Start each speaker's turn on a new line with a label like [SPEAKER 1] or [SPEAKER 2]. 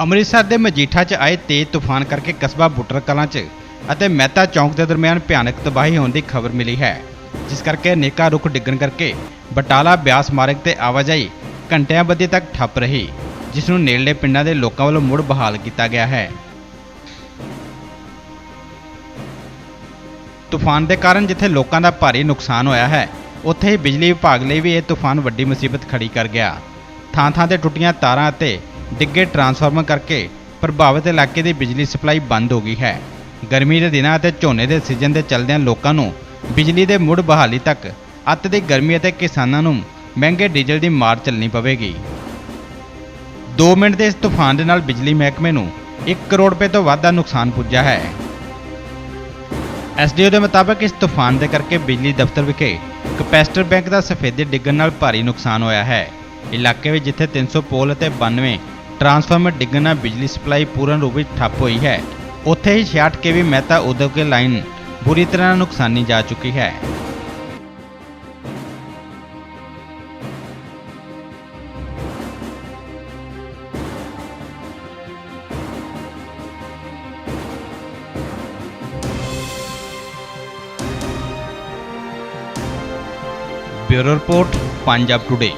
[SPEAKER 1] ਅੰਮ੍ਰਿਤਸਰ ਦੇ ਮਜੀਠਾ 'ਚ ਆਏ ਤੇਜ਼ ਤੂਫਾਨ ਕਰਕੇ ਕਸਬਾ ਬੁੱਟਰ ਕਲਾਂ 'ਚ ਅਤੇ ਮਹਿਤਾ ਚੌਂਕ ਦੇ ਦਰਮਿਆਨ ਭਿਆਨਕ ਤਬਾਹੀ ਹੋਣ ਦੀ ਖਬਰ ਮਿਲੀ ਹੈ, ਜਿਸ ਕਰਕੇ ਅਨੇਕਾਂ ਰੁੱਖ ਡਿੱਗਣ ਕਰਕੇ ਬਟਾਲਾ ਬਿਆਸ ਮਾਰਗ ਤੇ ਆਵਾਜਾਈ ਘੰਟਿਆਂ ਬੱਧੀ ਤੱਕ ਠੱਪ ਰਹੀ, ਜਿਸ ਨੂੰ ਨੇੜਲੇ ਪਿੰਡਾਂ ਦੇ ਲੋਕਾਂ ਵੱਲੋਂ ਮੁੜ ਬਹਾਲ ਕੀਤਾ ਗਿਆ ਹੈ। ਤੂਫਾਨ ਦੇ ਕਾਰਨ ਜਿੱਥੇ ਲੋਕਾਂ ਦਾ ਭਾਰੀ ਨੁਕਸਾਨ ਹੋਇਆ ਹੈ, ਉੱਥੇ ਹੀ ਬਿਜਲੀ ਵਿਭਾਗ ਲਈ ਵੀ ਇਹ ਤੂਫਾਨ ਵੱਡੀ ਮੁਸੀਬਤ ਖੜੀ ਕਰ ਗਿਆ। ਥਾਂ-ਥਾਂ ਤੇ ਟੁੱਟੀਆਂ ਤਾਰਾਂ ਅਤੇ ਡਿੱਗੇ ਟਰਾਂਸਫਾਰਮਰ ਕਰਕੇ ਪ੍ਰਭਾਵਿਤ ਇਲਾਕੇ ਦੀ ਬਿਜਲੀ ਸਪਲਾਈ ਬੰਦ ਹੋ ਗਈ ਹੈ। ਗਰਮੀ ਦੇ ਦਿਨਾਂ ਅਤੇ ਝੋਨੇ ਦੇ ਸੀਜ਼ਨ ਦੇ ਚੱਲਦਿਆਂ ਲੋਕਾਂ ਨੂੰ ਬਿਜਲੀ ਦੇ ਮੁੜ ਬਹਾਲੀ ਤੱਕ, ਅੱਤ ਦੀ ਗਰਮੀ ਅਤੇ ਕਿਸਾਨਾਂ ਨੂੰ ਮਹਿੰਗੇ ਡੀਜ਼ਲ ਦੀ ਮਾਰ ਚੱਲਣੀ ਪਵੇਗੀ। 2 ਮਿੰਟ ਦੇ ਇਸ ਤੂਫਾਨ ਦੇ ਨਾਲ ਬਿਜਲੀ ਮਹਿਕਮੇ ਨੂੰ 1 ਕਰੋੜ ਰੁਪਏ ਤੋਂ ਵੱਧ ਦਾ ਨੁਕਸਾਨ ਪੁੱਜਾ ਹੈ। ਐਸਡੀਓ ਦੇ ਮੁਤਾਬਕ ਇਸ ਤੂਫਾਨ ਦੇ ਕਰਕੇ ਬਿਜਲੀ ਦਫ਼ਤਰ ਵਿਖੇ ਕਪੈਸਿਟਰ ਬੈਂਕ ਦਾ ਸਫੇਦੇ ਡਿੱਗਣ ਨਾਲ ਭਾਰੀ ਨੁਕਸਾਨ ਹੋਇਆ ਹੈ। ਇਲਾਕੇ ਵਿੱਚ ਜਿੱਥੇ 300 ਪੋਲ ਅਤੇ 92 ਟਰਾਂਸਫਾਰਮਰ ਡਿੱਗਣ ਨਾਲ ਬਿਜਲੀ ਸਪਲਾਈ ਪੂਰਨ ਰੂਪ ਵਿੱਚ ਠੱਪ ਹੋਈ ਹੈ ਉੱਥੇ ਹੀ 66 ਕੇਵੀ ਮਹਿਤਾ ਉਦਯੋਗ ਕੇ ਲਾਈਨ ਬੁਰੀ ਤਰ੍ਹਾਂ ਨੁਕਸਾਨੀ ਜਾ ਚੁੱਕੀ ਹੈ ਬਿਊਰੋ ਰਿਪੋਰਟ ਪੰਜਾਬ ਟੁਡੇ